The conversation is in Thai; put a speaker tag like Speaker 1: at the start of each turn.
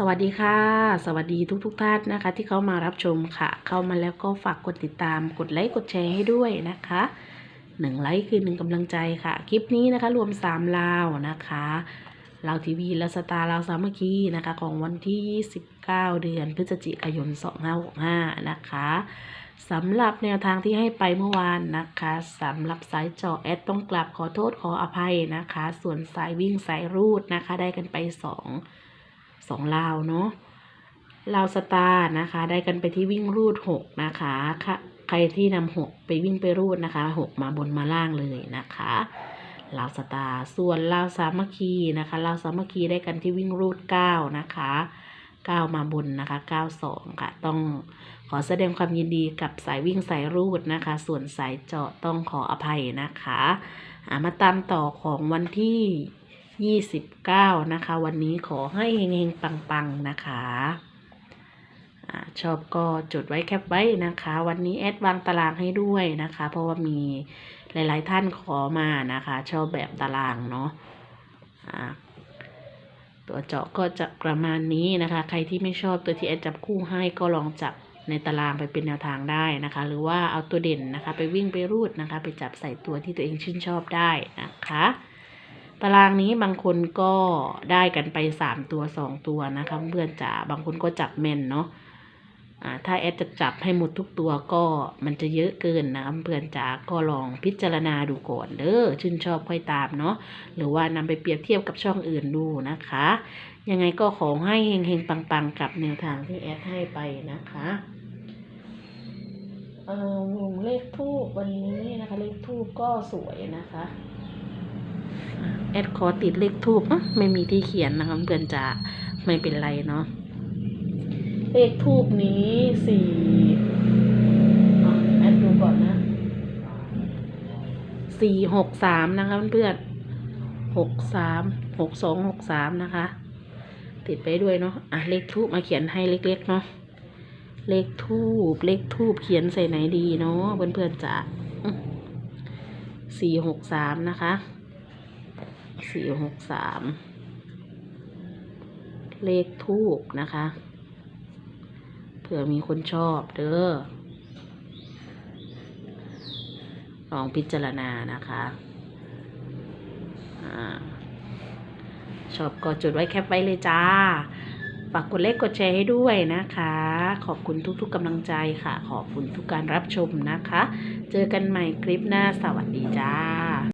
Speaker 1: สวัสดีค่ะ สวัสดีทุกๆทท่านนะคะ ที่เข้ามารับชมค่ะ เข้ามาแล้วก็ฝากกดติดตามกดไลค์กดแชร์ให้ด้วยนะคะหนึ่งไลค์คือหนึ่งกำลังใจค่ะ คลิปนี้นะคะ รวม3ลาวนะคะลาวทีวีและสตาร์ลาวสามัคคีนะคะ ของวันที่29เดือนพฤศจิกายน2565นะคะสำหรับแนวทางที่ให้ไปเมื่อวานนะคะสำหรับสายจาะแอดต้องกลับขอโทษขออภัยนะคะ ส่วนสายวิ่งสายรูดนะคะ ได้กันไปสอง สองลาวเนาะลาวสตาร์นะคะ ได้กันไปที่วิ่งรูดหกนะคะคใครที่นำหกไปวิ่งไปรูดนะคะหกมาบนมาล่างเลยนะคะลาวสตาร์ส่วนลาวสามัคคีนะคะลาวสามัคคีได้กันที่วิ่งรูดเก้านะคะเก้ามาบนนะคะเก้าสองค่ะ ต้องขอแสดงความยินดีกับสายวิ่งสายรูดนะคะ ส่วนสายเจาะต้องขออภัยนะคะามาตามต่อของวันที่ 29 นะคะ วันนี้ขอให้เฮงๆ ปังๆ นะคะอชอบก็จดไว้แคปไว้นะคะ วันนี้แอดวางตารางให้ด้วยนะคะ เพราะว่ามีหลายๆท่านขอมานะคะ ชอบแบบตารางเนาะตัวเจาะก็จะประมาณนี้นะคะ ใครที่ไม่ชอบตัวที่แอดจับคู่ให้ก็ลองจับในตารางไปเป็นแนวทางได้นะคะ หรือว่าเอาตัวเด่นนะคะ ไปวิ่งไปรูดนะคะ ไปจับใส่ตัวที่ตัวเองชื่นชอบได้นะคะ ตารางนี้บางคนก็ได้กันไปสามตัวสองตัวนะคะเพื่อนจ๋าบางคนก็จับแม่นเนาะอ่าถ้าแอดจะจับให้หมดทุกตัวก็มันจะเยอะเกินนะเพื่อนจ๋าก็ลองพิจารณาดูก่อนเด้อชื่นชอบค่อยตามเนาะหรือว่านำไปเปรียบเทียบกับช่องอื่นดูนะคะ ยังไงก็ขอให้เฮงๆ ปังๆ กับแนวทางที่แอดให้ไปนะคะเออวงเลขทูบวันนี้นะคะ เลขทูบก็สวยนะคะ แอดขอติดเลขทูบไม่มีที่เขียนนะคะเพื่อนจะไม่เป็นไรเนาะเลขทูบนี้สี่แอดดูก่อนนะสี่หกสามนะคะเพื่อนหกสามหกสองหกสามนะคะ ติดไปด้วยเนาะอะเลขทูบมาเขียนให้เล็กๆเนาะเลขทูบเลขทูบเขียนใส่ไหนดีเนาะเพื่อนๆจะสี่หกสามนะคะ สี่หกสามเลขทูบนะคะ เผื่อมีคนชอบเด้อลองพิจารณานะคะอชอบก็จดไว้แคปไว้เลยจ้า ฝากกดไลค์กดแชร์ให้ด้วยนะคะ ขอบคุณทุกๆกำลังใจค่ะ ขอบคุณทุกการรับชมนะคะ เจอกันใหม่คลิปหน้าสวัสดีจ้า